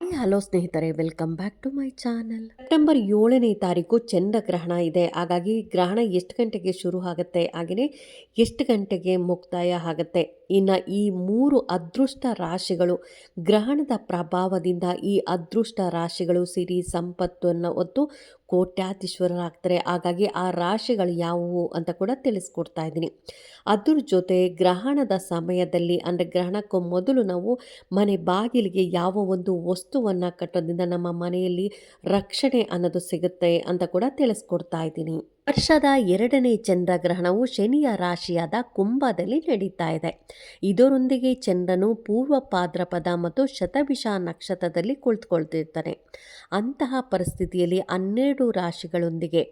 Hello ಸ್ನೇಹಿತರೆ, welcome back to my channel. September ಏಳನೇ ತಾರೀಕು ಚಂದ್ರಗ್ರಹಣ ಇದೆ. ಹಾಗಾಗಿ ಗ್ರಹಣ ಎಷ್ಟು ಗಂಟೆಗೆ ಶುರು ಆಗುತ್ತೆ ಹಾಗೆಯೇ ಎಷ್ಟು ಗಂಟೆಗೆ ಮುಕ್ತಾಯ ಆಗುತ್ತೆ? ಇನ್ನು ಈ ಮೂರು ಅದೃಷ್ಟ ರಾಶಿಗಳು ಗ್ರಹಣದ ಪ್ರಭಾವದಿಂದ ಈ ಅದೃಷ್ಟ ರಾಶಿಗಳು ಸಿರಿ ಸಂಪತ್ತನ್ನು ಹೊತ್ತು ಕೋಟ್ಯಾಧೀಶ್ವರರಾಗ್ತಾರೆ. ಹಾಗಾಗಿ ಆ ರಾಶಿಗಳು ಯಾವುವು ಅಂತ ಕೂಡ ತಿಳಿಸ್ಕೊಡ್ತಾ ಇದ್ದೀನಿ. ಅದ್ರ ಜೊತೆ ಗ್ರಹಣದ ಸಮಯದಲ್ಲಿ ಅಂದರೆ ಗ್ರಹಣಕ್ಕೂ ಮೊದಲು ನಾವು ಮನೆ ಬಾಗಿಲಿಗೆ ಯಾವ ಒಂದು ವಸ್ತುವನ್ನು ಕಟ್ಟೋದ್ರಿಂದ ನಮ್ಮ ಮನೆಯಲ್ಲಿ ರಕ್ಷಣೆ ಅನ್ನೋದು ಸಿಗುತ್ತೆ ಅಂತ ಕೂಡ ತಿಳಿಸ್ಕೊಡ್ತಾ ಇದ್ದೀನಿ. ವರ್ಷದ ಎರಡನೇ ಚಂದ್ರಗ್ರಹಣವು ಶನಿಯ ರಾಶಿಯಾದ ಕುಂಭದಲ್ಲಿ ನಡೀತಾ ಇದೆ. ಇದರೊಂದಿಗೆ ಚಂದ್ರನು ಪೂರ್ವ ಪಾದ್ರಪದ ಮತ್ತು ಶತಭಿಷ ನಕ್ಷತ್ರದಲ್ಲಿ ಕುಳಿತುಕೊಳ್ತಿರ್ತಾನೆ. ಅಂತಹ ಪರಿಸ್ಥಿತಿಯಲ್ಲಿ ಹನ್ನೆರಡು ರಾಶಿಗಳೊಂದಿಗೆ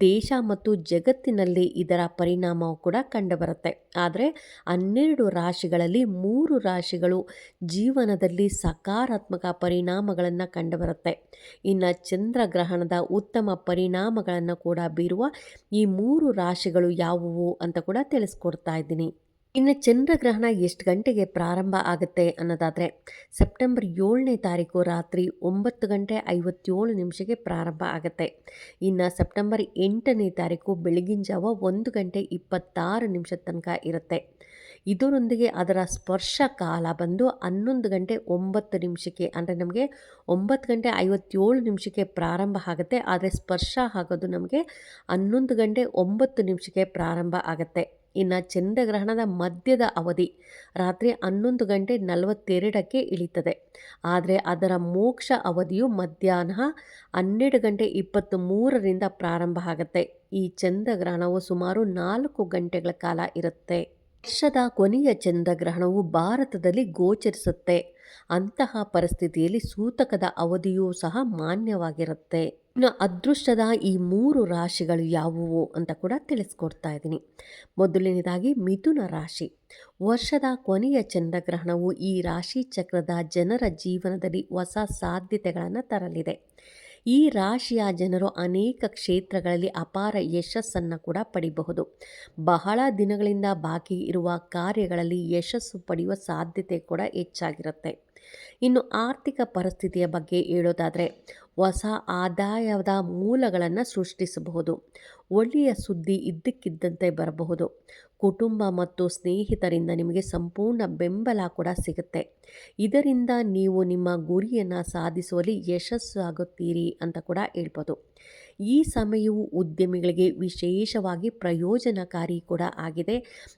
ದೇಶ ಮತ್ತು ಜಗತ್ತಿನಲ್ಲಿ ಇದರ ಪರಿಣಾಮವು ಕೂಡ ಕಂಡುಬರುತ್ತೆ. ಆದರೆ ಹನ್ನೆರಡು ರಾಶಿಗಳಲ್ಲಿ ಮೂರು ರಾಶಿಗಳು ಜೀವನದಲ್ಲಿ ಸಕಾರಾತ್ಮಕ ಪರಿಣಾಮಗಳನ್ನು ಕಂಡುಬರುತ್ತೆ. ಇನ್ನು ಚಂದ್ರಗ್ರಹಣದ ಉತ್ತಮ ಪರಿಣಾಮಗಳನ್ನು ಕೂಡ ಬೀರುವ ಈ ಮೂರು ರಾಶಿಗಳು ಯಾವುವು ಅಂತ ಕೂಡ ತಿಳಿಸ್ಕೊಡ್ತಾ ಇದ್ದೀನಿ. ಇನ್ನು ಚಂದ್ರಗ್ರಹಣ ಎಷ್ಟು ಗಂಟೆಗೆ ಪ್ರಾರಂಭ ಆಗುತ್ತೆ ಅನ್ನೋದಾದರೆ, ಸೆಪ್ಟೆಂಬರ್ ಏಳನೇ ತಾರೀಕು ರಾತ್ರಿ ಒಂಬತ್ತು ಗಂಟೆ ಐವತ್ತೇಳು ನಿಮಿಷಕ್ಕೆ ಪ್ರಾರಂಭ ಆಗುತ್ತೆ. ಇನ್ನು ಸೆಪ್ಟೆಂಬರ್ ಎಂಟನೇ ತಾರೀಕು ಬೆಳಗಿನ ಜಾವ ಒಂದು ಗಂಟೆ ಇಪ್ಪತ್ತಾರು ನಿಮಿಷದ ತನಕ ಇರುತ್ತೆ. ಇದರೊಂದಿಗೆ ಅದರ ಸ್ಪರ್ಶ ಕಾಲ ಬಂದು ಹನ್ನೊಂದು ಗಂಟೆ ಒಂಬತ್ತು ನಿಮಿಷಕ್ಕೆ, ಅಂದರೆ ನಮಗೆ ಒಂಬತ್ತು ಗಂಟೆ ಐವತ್ತೇಳು ನಿಮಿಷಕ್ಕೆ ಪ್ರಾರಂಭ ಆಗುತ್ತೆ. ಆದರೆ ಸ್ಪರ್ಶ ಆಗೋದು ನಮಗೆ ಹನ್ನೊಂದು ಗಂಟೆ ಒಂಬತ್ತು ನಿಮಿಷಕ್ಕೆ ಪ್ರಾರಂಭ ಆಗುತ್ತೆ. ಇನ್ನು ಚಂದ್ರಗ್ರಹಣದ ಮಧ್ಯದ ಅವಧಿ ರಾತ್ರಿ ಹನ್ನೊಂದು ಗಂಟೆ ನಲವತ್ತೆರಡಕ್ಕೆ ಇಳಿತದೆ. ಆದರೆ ಅದರ ಮೋಕ್ಷ ಅವಧಿಯು ಮಧ್ಯಾಹ್ನ ಹನ್ನೆರಡು ಗಂಟೆ ಇಪ್ಪತ್ತು ಮೂರರಿಂದ ಪ್ರಾರಂಭ ಆಗುತ್ತೆ. ಈ ಚಂದ್ರಗ್ರಹಣವು ಸುಮಾರು ನಾಲ್ಕು ಗಂಟೆಗಳ ಕಾಲ ಇರುತ್ತೆ. ವರ್ಷದ ಕೊನೆಯ ಚಂದ್ರಗ್ರಹಣವು ಭಾರತದಲ್ಲಿ ಗೋಚರಿಸುತ್ತೆ. ಅಂತಹ ಪರಿಸ್ಥಿತಿಯಲ್ಲಿ ಸೂತಕದ ಅವಧಿಯೂ ಸಹ ಮಾನ್ಯವಾಗಿರುತ್ತೆ. ಇನ್ನು ಅದೃಷ್ಟದ ಈ ಮೂರು ರಾಶಿಗಳು ಯಾವುವು ಅಂತ ಕೂಡ ತಿಳಿಸ್ಕೊಡ್ತಾ ಇದ್ದೀನಿ. ಮೊದಲನೇದಾಗಿ ಮಿಥುನ ರಾಶಿ. ವರ್ಷದ ಕೊನೆಯ ಚಂದ್ರಗ್ರಹಣವು ಈ ರಾಶಿ ಚಕ್ರದ ಜನರ ಜೀವನದಲ್ಲಿ ಹೊಸ ಸಾಧ್ಯತೆಗಳನ್ನು ತರಲಿದೆ. ಈ ರಾಶಿಯ ಜನರು ಅನೇಕ ಕ್ಷೇತ್ರಗಳಲ್ಲಿ ಅಪಾರ ಯಶಸ್ಸನ್ನು ಕೂಡ ಪಡಿಬಹುದು. ಬಹಳ ದಿನಗಳಿಂದ ಬಾಕಿ ಇರುವ ಕಾರ್ಯಗಳಲ್ಲಿ ಯಶಸ್ಸು ಪಡೆಯುವ ಸಾಧ್ಯತೆ ಕೂಡ ಹೆಚ್ಚಾಗಿರುತ್ತೆ. ಇನ್ನು ಆರ್ಥಿಕ ಪರಿಸ್ಥಿತಿಯ ಬಗ್ಗೆ ಹೇಳೋದಾದರೆ ಹೊಸ ಆದಾಯದ ಮೂಲಗಳನ್ನು ಸೃಷ್ಟಿಸಬಹುದು. ಒಳ್ಳೆಯ ಸುದ್ದಿ ಇದ್ದಕ್ಕಿದ್ದಂತೆ ಬರಬಹುದು. ಕುಟುಂಬ ಮತ್ತು ಸ್ನೇಹಿತರಿಂದ ನಿಮಗೆ ಸಂಪೂರ್ಣ ಬೆಂಬಲ ಕೂಡ ಸಿಗುತ್ತೆ. ಇದರಿಂದ ನೀವು ನಿಮ್ಮ ಗುರಿಯನ್ನು ಸಾಧಿಸುವಲ್ಲಿ ಯಶಸ್ಸಾಗುತ್ತೀರಿ ಅಂತ ಕೂಡ ಹೇಳ್ಬೋದು. ಈ ಸಮಯವು ಉದ್ಯಮಿಗಳಿಗೆ ವಿಶೇಷವಾಗಿ ಪ್ರಯೋಜನಕಾರಿ ಕೂಡ ಆಗಿದೆ.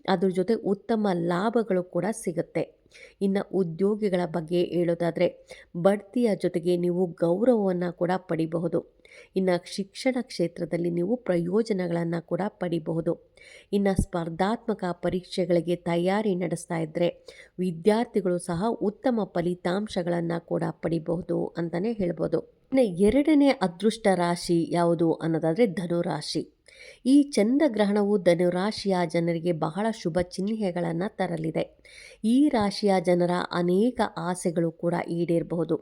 ಅದರ ಜೊತೆ ಉತ್ತಮ ಲಾಭಗಳು ಕೂಡ ಸಿಗುತ್ತೆ. ಇನ್ನು ಉದ್ಯೋಗಿಗಳ ಬಗ್ಗೆ ಹೇಳೋದಾದರೆ, ಬಡ್ತಿಯ ಜೊತೆಗೆ ನೀವು ಗೌರವವನ್ನು ಕೂಡ ಪಡಿಬಹುದು. ಇನ್ನು ಶಿಕ್ಷಣ ಕ್ಷೇತ್ರದಲ್ಲಿ ನೀವು ಪ್ರಯೋಜನಗಳನ್ನು ಕೂಡ ಪಡಿಬಹುದು. ಇನ್ನು ಸ್ಪರ್ಧಾತ್ಮಕ ಪರೀಕ್ಷೆಗಳಿಗೆ ತಯಾರಿ ನಡೆಸ್ತಾ ಇದ್ದರೆ ವಿದ್ಯಾರ್ಥಿಗಳು ಸಹ ಉತ್ತಮ ಫಲಿತಾಂಶಗಳನ್ನು ಕೂಡ ಪಡಿಬಹುದು ಅಂತಲೇ ಹೇಳ್ಬೋದು. ಇನ್ನು ಎರಡನೇ ಅದೃಷ್ಟ ರಾಶಿ ಯಾವುದು ಅನ್ನೋದಾದರೆ ಧನುರಾಶಿ. ಈ ಚಂದ್ರಗ್ರಹಣವು ಧನುರಾಶಿಯ ಜನರಿಗೆ ಬಹಳ ಶುಭ ಚಿಹ್ನೆಗಳನ್ನು ತರಲಿದೆ. ಈ ರಾಶಿಯ ಜನರ ಅನೇಕ ಆಸೆಗಳು ಕೂಡ ಈಡೇರಬಹುದು.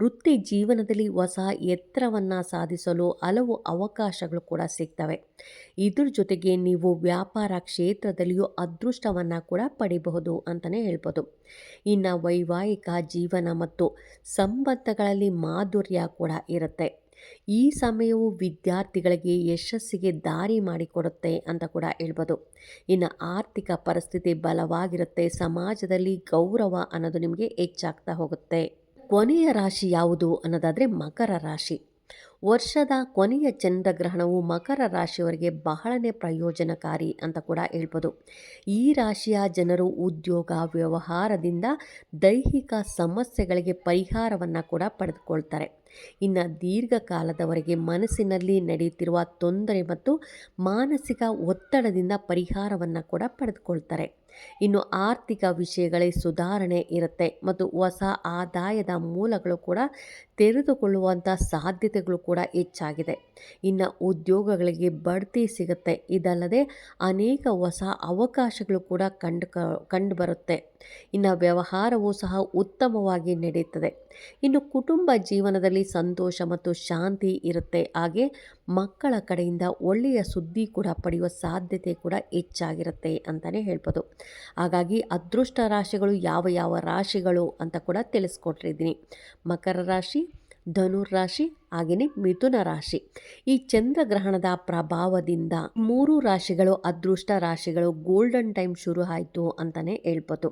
ವೃತ್ತಿ ಜೀವನದಲ್ಲಿ ಹೊಸ ಎತ್ತರವನ್ನು ಸಾಧಿಸಲು ಹಲವು ಅವಕಾಶಗಳು ಕೂಡ ಸಿಗ್ತವೆ. ಇದ್ರ ಜೊತೆಗೆ ನೀವು ವ್ಯಾಪಾರ ಕ್ಷೇತ್ರದಲ್ಲಿಯೂ ಅದೃಷ್ಟವನ್ನು ಕೂಡ ಪಡಿಬಹುದು ಅಂತಲೇ ಹೇಳ್ಬೋದು. ಇನ್ನು ವೈವಾಹಿಕ ಜೀವನ ಮತ್ತು ಸಂಬಂಧಗಳಲ್ಲಿ ಮಾಧುರ್ಯ ಕೂಡ ಇರುತ್ತೆ. ಈ ಸಮಯವು ವಿದ್ಯಾರ್ಥಿಗಳಿಗೆ ಯಶಸ್ಸಿಗೆ ದಾರಿ ಮಾಡಿಕೊಡುತ್ತೆ ಅಂತ ಕೂಡ ಹೇಳ್ಬೋದು. ಇನ್ನು ಆರ್ಥಿಕ ಪರಿಸ್ಥಿತಿ ಬಲವಾಗಿರುತ್ತೆ, ಸಮಾಜದಲ್ಲಿ ಗೌರವ ಅನ್ನೋದು ನಿಮಗೆ ಹೆಚ್ಚಾಗ್ತಾ ಹೋಗುತ್ತೆ. ಕೊನೆಯ ರಾಶಿ ಯಾವುದು ಅನ್ನೋದಾದರೆ ಮಕರ ರಾಶಿ. ವರ್ಷದ ಕೊನೆಯ ಚಂದ್ರಗ್ರಹಣವು ಮಕರ ರಾಶಿಯವರಿಗೆ ಬಹಳನೇ ಪ್ರಯೋಜನಕಾರಿ ಅಂತ ಕೂಡ ಹೇಳ್ಬೋದು. ಈ ರಾಶಿಯ ಜನರು ಉದ್ಯೋಗ, ವ್ಯವಹಾರದಿಂದ ದೈಹಿಕ ಸಮಸ್ಯೆಗಳಿಗೆ ಪರಿಹಾರವನ್ನು ಕೂಡ ಪಡೆದುಕೊಳ್ತಾರೆ. ಇನ್ನು ದೀರ್ಘಕಾಲದವರೆಗೆ ಮನಸ್ಸಿನಲ್ಲಿ ನಡೆಯುತ್ತಿರುವ ತೊಂದರೆ ಮತ್ತು ಮಾನಸಿಕ ಒತ್ತಡದಿಂದ ಪರಿಹಾರವನ್ನು ಕೂಡ ಪಡೆದುಕೊಳ್ತಾರೆ. ಇನ್ನು ಆರ್ಥಿಕ ವಿಷಯಗಳೇ ಸುಧಾರಣೆ ಇರುತ್ತೆ ಮತ್ತು ಹೊಸ ಆದಾಯದ ಮೂಲಗಳು ಕೂಡ ತೆರೆದುಕೊಳ್ಳುವಂಥ ಸಾಧ್ಯತೆಗಳು ಕೂಡ ಹೆಚ್ಚಾಗಿದೆ. ಇನ್ನು ಉದ್ಯೋಗಗಳಿಗೆ ಬಡ್ತಿ ಸಿಗುತ್ತೆ. ಇದಲ್ಲದೆ ಅನೇಕ ಹೊಸ ಅವಕಾಶಗಳು ಕೂಡ ಕಂಡು ಕಂಡುಬರುತ್ತೆ ಇನ್ನು ವ್ಯವಹಾರವೂ ಸಹ ಉತ್ತಮವಾಗಿ ನಡೆಯುತ್ತದೆ ಇನ್ನು ಕುಟುಂಬ ಜೀವನದಲ್ಲಿ ಸಂತೋಷ ಮತ್ತು ಶಾಂತಿ ಇರುತ್ತೆ. ಹಾಗೆ ಮಕ್ಕಳ ಕಡೆಯಿಂದ ಒಳ್ಳೆಯ ಸುದ್ದಿ ಕೂಡ ಪಡೆಯುವ ಸಾಧ್ಯತೆ ಕೂಡ ಹೆಚ್ಚಾಗಿರುತ್ತೆ ಅಂತಲೇ ಹೇಳ್ಬೋದು. ಹಾಗಾಗಿ ಅದೃಷ್ಟ ರಾಶಿಗಳು ಯಾವ ಯಾವ ರಾಶಿಗಳು ಅಂತ ಕೂಡ ತಿಳಿಸ್ಕೊಟ್ಟಿದ್ದೀನಿ. ಮಕರ ರಾಶಿ ಧನುರ್ ರಾಶಿ ಹಾಗೆಯೇ ಮಿಥುನ ರಾಶಿ. ಈ ಚಂದ್ರಗ್ರಹಣದ ಪ್ರಭಾವದಿಂದ ಮೂರು ರಾಶಿಗಳು, ಅದೃಷ್ಟ ರಾಶಿಗಳು ಗೋಲ್ಡನ್ ಟೈಮ್ ಶುರು ಆಯಿತು ಅಂತಲೇ ಹೇಳ್ಬೋದು.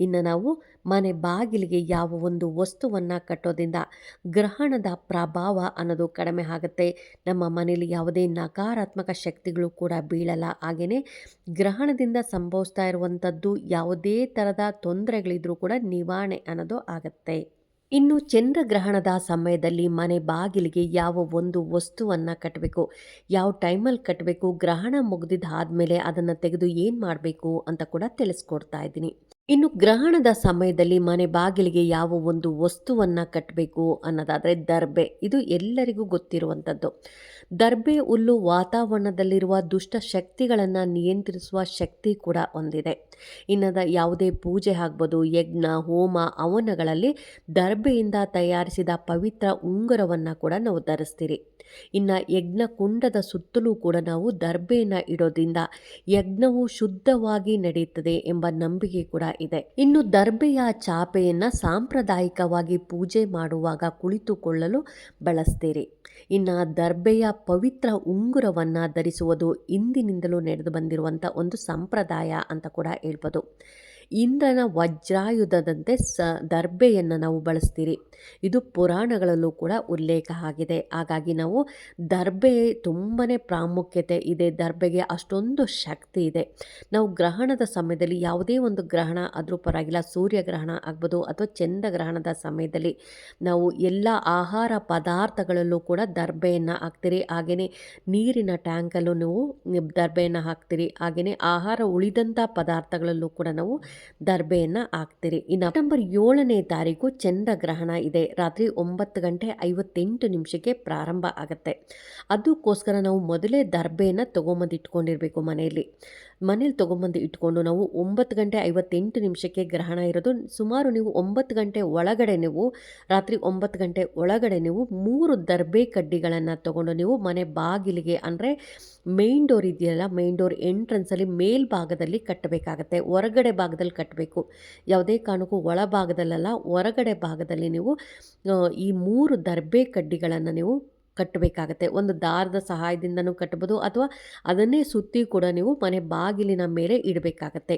ಇನ್ನು ನಾವು ಮನೆ ಬಾಗಿಲಿಗೆ ಯಾವ ಒಂದು ವಸ್ತುವನ್ನು ಕಟ್ಟೋದ್ರಿಂದ ಗ್ರಹಣದ ಪ್ರಭಾವ ಅನ್ನೋದು ಕಡಿಮೆ ಆಗುತ್ತೆ. ನಮ್ಮ ಮನೆಯಲ್ಲಿ ಯಾವುದೇ ನಕಾರಾತ್ಮಕ ಶಕ್ತಿಗಳು ಕೂಡ ಬೀಳಲ್ಲ. ಹಾಗೆಯೇ ಗ್ರಹಣದಿಂದ ಸಂಭವಿಸ್ತಾ ಇರುವಂಥದ್ದು ಯಾವುದೇ ಥರದ ತೊಂದರೆಗಳಿದ್ರೂ ಕೂಡ ನಿವಾರಣೆ ಅನ್ನೋದು ಆಗುತ್ತೆ. ಇನ್ನು ಚಂದ್ರಗ್ರಹಣದ ಸಮಯದಲ್ಲಿ ಮನೆ ಬಾಗಿಲಿಗೆ ಯಾವ ಒಂದು ವಸ್ತುವನ್ನು ಕಟ್ಟಬೇಕು ಯಾವ ಟೈಮಲ್ಲಿ ಕಟ್ಟಬೇಕು ಗ್ರಹಣ ಮುಗಿದಿದ್ದು ಆದಮೇಲೆ ಅದನ್ನು ತೆಗೆದು ಏನು ಮಾಡಬೇಕು ಅಂತ ಕೂಡ ತಿಳಿಸ್ಕೊಡ್ತಾ ಇದ್ದೀನಿ. ಇನ್ನು ಗ್ರಹಣದ ಸಮಯದಲ್ಲಿ ಮನೆ ಬಾಗಿಲಿಗೆ ಯಾವ ಒಂದು ವಸ್ತುವನ್ನು ಕಟ್ಟಬೇಕು ಅನ್ನೋದಾದರೆ ದರ್ಬೆ. ಇದು ಎಲ್ಲರಿಗೂ ಗೊತ್ತಿರುವಂಥದ್ದು. ದರ್ಬೆ ಹುಲ್ಲು ವಾತಾವರಣದಲ್ಲಿರುವ ದುಷ್ಟ ಶಕ್ತಿಗಳನ್ನು ನಿಯಂತ್ರಿಸುವ ಶಕ್ತಿ ಕೂಡ ಹೊಂದಿದೆ ಇನ್ನದ ಯಾವುದೇ ಪೂಜೆ ಆಗ್ಬೋದು, ಯಜ್ಞ, ಹೋಮ ಅವನಗಳಲ್ಲಿ ದರ್ಬೆಯಿಂದ ತಯಾರಿಸಿದ ಪವಿತ್ರ ಉಂಗುರವನ್ನು ಕೂಡ ನಾವು ಧರಿಸ್ತೀರಿ. ಇನ್ನು ಯಜ್ಞ ಕುಂಡದ ಸುತ್ತಲೂ ಕೂಡ ನಾವು ದರ್ಬೆಯನ್ನು ಇಡೋದ್ರಿಂದ ಯಜ್ಞವು ಶುದ್ಧವಾಗಿ ನಡೆಯುತ್ತದೆ ಎಂಬ ನಂಬಿಕೆ ಕೂಡ ಇದೆ. ಇನ್ನು ದರ್ಬೆಯ ಚಾಪೆಯನ್ನು ಸಾಂಪ್ರದಾಯಿಕವಾಗಿ ಪೂಜೆ ಮಾಡುವಾಗ ಕುಳಿತುಕೊಳ್ಳಲು ಬಳಸ್ತೀರಿ. ಇನ್ನು ದರ್ಬೆಯ ಪವಿತ್ರ ಉಂಗುರವನ್ನು ಧರಿಸುವುದು ಇಂದಿನಿಂದಲೂ ನಡೆದು ಬಂದಿರುವಂಥ ಒಂದು ಸಂಪ್ರದಾಯ ಅಂತ ಕೂಡ ಹೇಳ್ಬೋದು. ಇಂದ್ರನ ವಜ್ರಾಯುಧದಂತೆ ಸ ದರ್ಬೆಯನ್ನು ನಾವು ಬಳಸ್ತೀರಿ. ಇದು ಪುರಾಣಗಳಲ್ಲೂ ಕೂಡ ಉಲ್ಲೇಖ ಆಗಿದೆ. ಹಾಗಾಗಿ ನಾವು ದರ್ಬೆ ತುಂಬಾ ಪ್ರಾಮುಖ್ಯತೆ ಇದೆ. ದರ್ಬೆಗೆ ಅಷ್ಟೊಂದು ಶಕ್ತಿ ಇದೆ. ನಾವು ಗ್ರಹಣದ ಸಮಯದಲ್ಲಿ ಯಾವುದೇ ಒಂದು ಗ್ರಹಣ ಆದರೂ ಪರವಾಗಿಲ್ಲ. ಸೂರ್ಯಗ್ರಹಣ ಆಗ್ಬೋದು ಅಥವಾ ಚಂದ್ರಗ್ರಹಣದ ಸಮಯದಲ್ಲಿ ನಾವು ಎಲ್ಲ ಆಹಾರ ಪದಾರ್ಥಗಳಲ್ಲೂ ಕೂಡ ದರ್ಬೆಯನ್ನು ಹಾಕ್ತೀರಿ. ಹಾಗೆಯೇ ನೀರಿನ ಟ್ಯಾಂಕಲ್ಲೂ ನೀವು ದರ್ಬೆಯನ್ನು ಹಾಕ್ತೀರಿ. ಹಾಗೆಯೇ ಆಹಾರ ಉಳಿದಂಥ ಪದಾರ್ಥಗಳಲ್ಲೂ ಕೂಡ ನಾವು ದರ್ಬೆಯನ್ನು ಹಾಕ್ತೀರಿ. ಇನ್ನು ನವೆಂಬರ್ ಏಳನೇ ತಾರೀಕು ಚಂದ್ರಗ್ರಹಣ ಇದೆ. ರಾತ್ರಿ ಒಂಬತ್ತು ಗಂಟೆ ಐವತ್ತೆಂಟು ನಿಮಿಷಕ್ಕೆ ಪ್ರಾರಂಭ ಆಗುತ್ತೆ. ಅದಕ್ಕೋಸ್ಕರ ನಾವು ಮೊದಲೇ ದರ್ಬೆಯನ್ನು ತೊಗೊಂಬಂದು ಇಟ್ಕೊಂಡಿರಬೇಕು ಮನೆಯಲ್ಲಿ. ಮನೇಲಿ ತೊಗೊಂಬಂದು ಇಟ್ಕೊಂಡು ನಾವು ಒಂಬತ್ತು ಗಂಟೆ ಐವತ್ತೆಂಟು ನಿಮಿಷಕ್ಕೆ ಗ್ರಹಣ ಇರೋದು. ಸುಮಾರು ನೀವು ಒಂಬತ್ತು ಗಂಟೆ ಒಳಗಡೆ ನೀವು, ರಾತ್ರಿ ಒಂಬತ್ತು ಗಂಟೆ ಒಳಗಡೆ ನೀವು ಮೂರು ದರ್ಬೆ ಕಡ್ಡಿಗಳನ್ನು ತೊಗೊಂಡು ನೀವು ಮನೆ ಬಾಗಿಲಿಗೆ ಅಂದರೆ ಮೇನ್ ಡೋರ್ ಇದೆಯಲ್ಲ ಮೇನ್ ಡೋರ್ ಎಂಟ್ರೆನ್ಸಲ್ಲಿ ಮೇಲ್ಭಾಗದಲ್ಲಿ ಕಟ್ಟಬೇಕಾಗತ್ತೆ. ಹೊರಗಡೆ ಭಾಗದಲ್ಲಿ ಕಟ್ಟಬೇಕು. ಯಾವುದೇ ಕಾರಣಕ್ಕೂ ಒಳಭಾಗದಲ್ಲ ಹೊರಗಡೆ ಭಾಗದಲ್ಲಿ ನೀವು ಈ ಮೂರು ದರ್ಬೆ ಕಡ್ಡಿಗಳನ್ನು ನೀವು ಕಟ್ಟಬೇಕಾಗತ್ತೆ. ಒಂದು ದಾರದ ಸಹಾಯದಿಂದನೂ ಕಟ್ಬೋದು ಅಥವಾ ಅದನ್ನೇ ಸುತ್ತಿ ಕೂಡ ನೀವು ಮನೆ ಬಾಗಿಲಿನ ಮೇಲೆ ಇಡಬೇಕಾಗತ್ತೆ.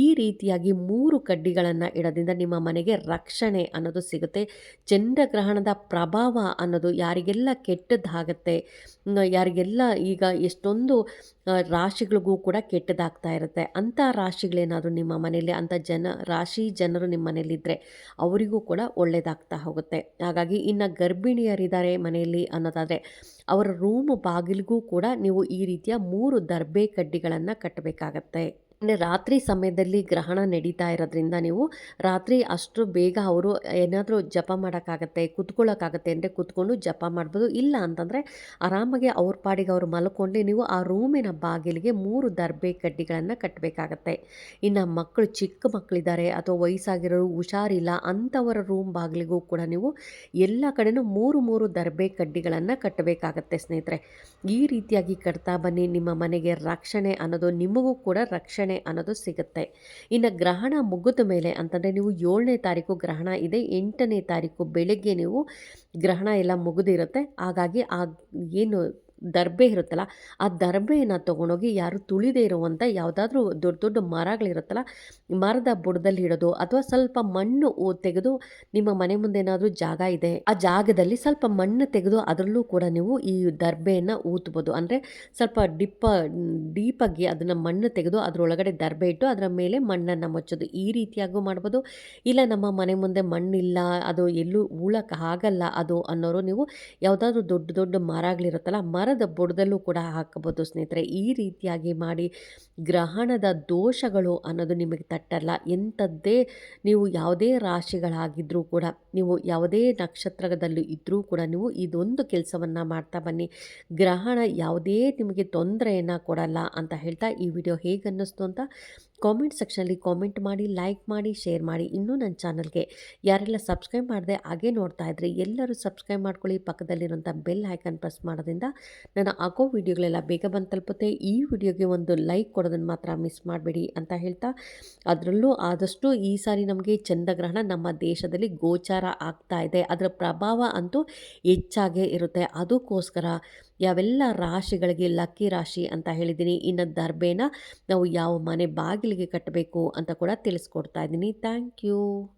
ಈ ರೀತಿಯಾಗಿ ಮೂರು ಕಡ್ಡಿಗಳನ್ನು ಇಡೋದ್ರಿಂದ ನಿಮ್ಮ ಮನೆಗೆ ರಕ್ಷಣೆ ಅನ್ನೋದು ಸಿಗುತ್ತೆ. ಚಂದ್ರಗ್ರಹಣದ ಪ್ರಭಾವ ಅನ್ನೋದು ಯಾರಿಗೆಲ್ಲ ಕೆಟ್ಟದ್ದಾಗತ್ತೆ ಯಾರಿಗೆಲ್ಲ ಈಗ ಎಷ್ಟೊಂದು ರಾಶಿಗಳಿಗೂ ಕೂಡ ಕೆಟ್ಟದಾಗ್ತಾ ಇರುತ್ತೆ. ಅಂಥ ರಾಶಿಗಳೇನಾದರೂ ನಿಮ್ಮ ಮನೆಯಲ್ಲಿ, ಅಂಥ ಜನ, ರಾಶಿ ಜನರು ನಿಮ್ಮ ಮನೆಯಲ್ಲಿದ್ದರೆ ಅವರಿಗೂ ಕೂಡ ಒಳ್ಳೆಯದಾಗ್ತಾ ಹೋಗುತ್ತೆ. ಹಾಗಾಗಿ ಇನ್ನು ಗರ್ಭಿಣಿಯರಿದ್ದಾರೆ ಮನೆಯಲ್ಲಿ ಅನ್ನೋದಾದರೆ ಅವರ ರೂಮ್ ಬಾಗಿಲಿಗೂ ಕೂಡ ನೀವು ಈ ರೀತಿಯ ಮೂರು ದರ್ಬೆ ಕಡ್ಡಿಗಳನ್ನು ಕಟ್ಟಬೇಕಾಗತ್ತೆ. ಅಂದರೆ ರಾತ್ರಿ ಸಮಯದಲ್ಲಿ ಗ್ರಹಣ ನಡೀತಾ ಇರೋದ್ರಿಂದ ನೀವು ರಾತ್ರಿ ಅಷ್ಟು ಬೇಗ ಅವರು ಏನಾದರೂ ಜಪ ಮಾಡೋಕ್ಕಾಗತ್ತೆ ಕುತ್ಕೊಳ್ಳೋಕ್ಕಾಗತ್ತೆ ಅಂದರೆ ಕುತ್ಕೊಂಡು ಜಪ ಮಾಡ್ಬೋದು. ಇಲ್ಲ ಅಂತಂದರೆ ಆರಾಮಾಗಿ ಅವ್ರ ಪಾಡಿಗೆ ಅವರು ಮಲ್ಕೊಂಡು ನೀವು ಆ ರೂಮಿನ ಬಾಗಿಲಿಗೆ ಮೂರು ದರ್ಬೆ ಕಡ್ಡಿಗಳನ್ನು ಕಟ್ಟಬೇಕಾಗತ್ತೆ ಇನ್ನು ಮಕ್ಕಳು ಚಿಕ್ಕ ಮಕ್ಕಳಿದ್ದಾರೆ ಅಥವಾ ವಯಸ್ಸಾಗಿರೋರು ಹುಷಾರಿಲ್ಲ ಅಂಥವರ ರೂಮ್ ಬಾಗಿಲಿಗೂ ಕೂಡ ನೀವು ಎಲ್ಲ ಕಡೆನೂ ಮೂರು ಮೂರು ದರ್ಬೆ ಕಡ್ಡಿಗಳನ್ನು ಕಟ್ಟಬೇಕಾಗತ್ತೆ ಸ್ನೇಹಿತರೆ. ಈ ರೀತಿಯಾಗಿ ಕಟ್ತಾ ಬನ್ನಿ. ನಿಮ್ಮ ಮನೆಗೆ ರಕ್ಷಣೆ ಅನ್ನೋದು ನಿಮಗೂ ಕೂಡ ರಕ್ಷಣೆ ಅನ್ನೋದು ಸಿಗುತ್ತೆ. ಇನ್ನು ಗ್ರಹಣ ಮುಗಿದ ಮೇಲೆ ಅಂತಂದರೆ ನೀವು ಏಳನೇ ತಾರೀಕು ಗ್ರಹಣ ಇದೆ, ಎಂಟನೇ ತಾರೀಕು ಬೆಳಗ್ಗೆ ನೀವು ಗ್ರಹಣ ಎಲ್ಲ ಮುಗಿದಿರುತ್ತೆ. ಹಾಗಾಗಿ ಆ ಏನು ದರ್ಬೆ ಇರುತ್ತಲ್ಲ, ಆ ದರ್ಬೆಯನ್ನು ತೊಗೊಂಡೋಗಿ ಯಾರು ತುಳಿದೇ ಇರುವಂಥ ಯಾವುದಾದ್ರೂ ದೊಡ್ಡ ದೊಡ್ಡ ಮರಗಳಿರುತ್ತಲ್ಲ, ಮರದ ಬುಡದಲ್ಲಿ ಇಡೋದು ಅಥವಾ ಸ್ವಲ್ಪ ಮಣ್ಣು ತೆಗೆದು ನಿಮ್ಮ ಮನೆ ಮುಂದೆ ಏನಾದರೂ ಜಾಗ ಇದೆ, ಆ ಜಾಗದಲ್ಲಿ ಸ್ವಲ್ಪ ಮಣ್ಣು ತೆಗೆದು ಅದರಲ್ಲೂ ಕೂಡ ನೀವು ಈ ದರ್ಬೆಯನ್ನು ಊತ್ಬೋದು. ಅಂದರೆ ಸ್ವಲ್ಪ ಡಿಪ್ಪ, ಡೀಪಾಗಿ ಅದನ್ನು ಮಣ್ಣು ತೆಗೆದು ಅದರೊಳಗಡೆ ದರ್ಬೆ ಇಟ್ಟು ಅದರ ಮೇಲೆ ಮಣ್ಣನ್ನು ಮುಚ್ಚೋದು. ಈ ರೀತಿಯಾಗೂ ಮಾಡ್ಬೋದು. ಇಲ್ಲ ನಮ್ಮ ಮನೆ ಮುಂದೆ ಮಣ್ಣಿಲ್ಲ, ಅದು ಎಲ್ಲೂ ಉಳಕ್ಕೆ ಆಗಲ್ಲ ಅದು ಅನ್ನೋರು ನೀವು ಯಾವುದಾದ್ರೂ ದೊಡ್ಡ ದೊಡ್ಡ ಮರಗಳಿರುತ್ತಲ್ಲ ಮರದ ಬುಡದಲ್ಲೂ ಕೂಡ ಹಾಕಬಹುದು ಸ್ನೇಹಿತರೆ. ಈ ರೀತಿಯಾಗಿ ಮಾಡಿ ಗ್ರಹಣದ ದೋಷಗಳು ಅನ್ನೋದು ನಿಮಗೆ ತಟ್ಟಲ್ಲ. ಎಂಥದ್ದೇ ನೀವು ಯಾವುದೇ ರಾಶಿಗಳಾಗಿದ್ದರೂ ಕೂಡ, ನೀವು ಯಾವುದೇ ನಕ್ಷತ್ರದಲ್ಲೂ ಇದ್ದರೂ ಕೂಡ ನೀವು ಇದೊಂದು ಕೆಲಸವನ್ನು ಮಾಡ್ತಾ ಬನ್ನಿ. ಗ್ರಹಣ ಯಾವುದೇ ನಿಮಗೆ ತೊಂದರೆಯನ್ನು ಕೊಡಲ್ಲ ಅಂತ ಹೇಳ್ತಾ ಈ ವಿಡಿಯೋ ಹೇಗೆ ಅನ್ನಿಸ್ತು ಅಂತ ಕಾಮೆಂಟ್ ಸೆಕ್ಷನಲ್ಲಿ ಕಾಮೆಂಟ್ ಮಾಡಿ, ಲೈಕ್ ಮಾಡಿ, ಶೇರ್ ಮಾಡಿ. ಇನ್ನೂ ನನ್ನ ಚಾನಲ್ಗೆ ಯಾರೆಲ್ಲ ಸಬ್ಸ್ಕ್ರೈಬ್ ಮಾಡಿದೆ ಹಾಗೆ ನೋಡ್ತಾ ಇದ್ರಿ ಎಲ್ಲರೂ ಸಬ್ಸ್ಕ್ರೈಬ್ ಮಾಡ್ಕೊಳ್ಳಿ. ಪಕ್ಕದಲ್ಲಿರುವಂಥ ಬೆಲ್ ಐಕನ್ ಪ್ರೆಸ್ ಮಾಡೋದ್ರಿಂದ ನನ್ನ ಹಾಕೋ ವಿಡಿಯೋಗಳೆಲ್ಲ ಬೇಗ ಬಂದು ತಲುಪುತ್ತೆ. ಈ ವಿಡಿಯೋಗೆ ಒಂದು ಲೈಕ್ ಕೊಡೋದನ್ನು ಮಾತ್ರ ಮಿಸ್ ಮಾಡಬೇಡಿ ಅಂತ ಹೇಳ್ತಾ ಅದರಲ್ಲೂ ಆದಷ್ಟು ಈ ಸಾರಿ ನಮಗೆ ಚಂದ್ರಗ್ರಹಣ ನಮ್ಮ ದೇಶದಲ್ಲಿ ಗೋಚಾರ ಆಗ್ತಾ ಇದೆ. ಅದರ ಪ್ರಭಾವ ಅಂತೂ ಹೆಚ್ಚಾಗೇ ಇರುತ್ತೆ. ಅದಕ್ಕೋಸ್ಕರ ಯಾವೆಲ್ಲ ರಾಶಿಗಳಿಗೆ ಲಕ್ಕಿ ರಾಶಿ ಅಂತ ಹೇಳಿದ್ದೀನಿ ಇನ್ನು ದರ್ಬೆನ ನಾವು ಯಾವ ಮನೆ ಬಾಗಿಲಿಗೆ ಕಟ್ಟಬೇಕು ಅಂತ ಕೂಡ ತಿಳಿಸ್ಕೊಡ್ತಾ ಇದ್ದೀನಿ. Thank you.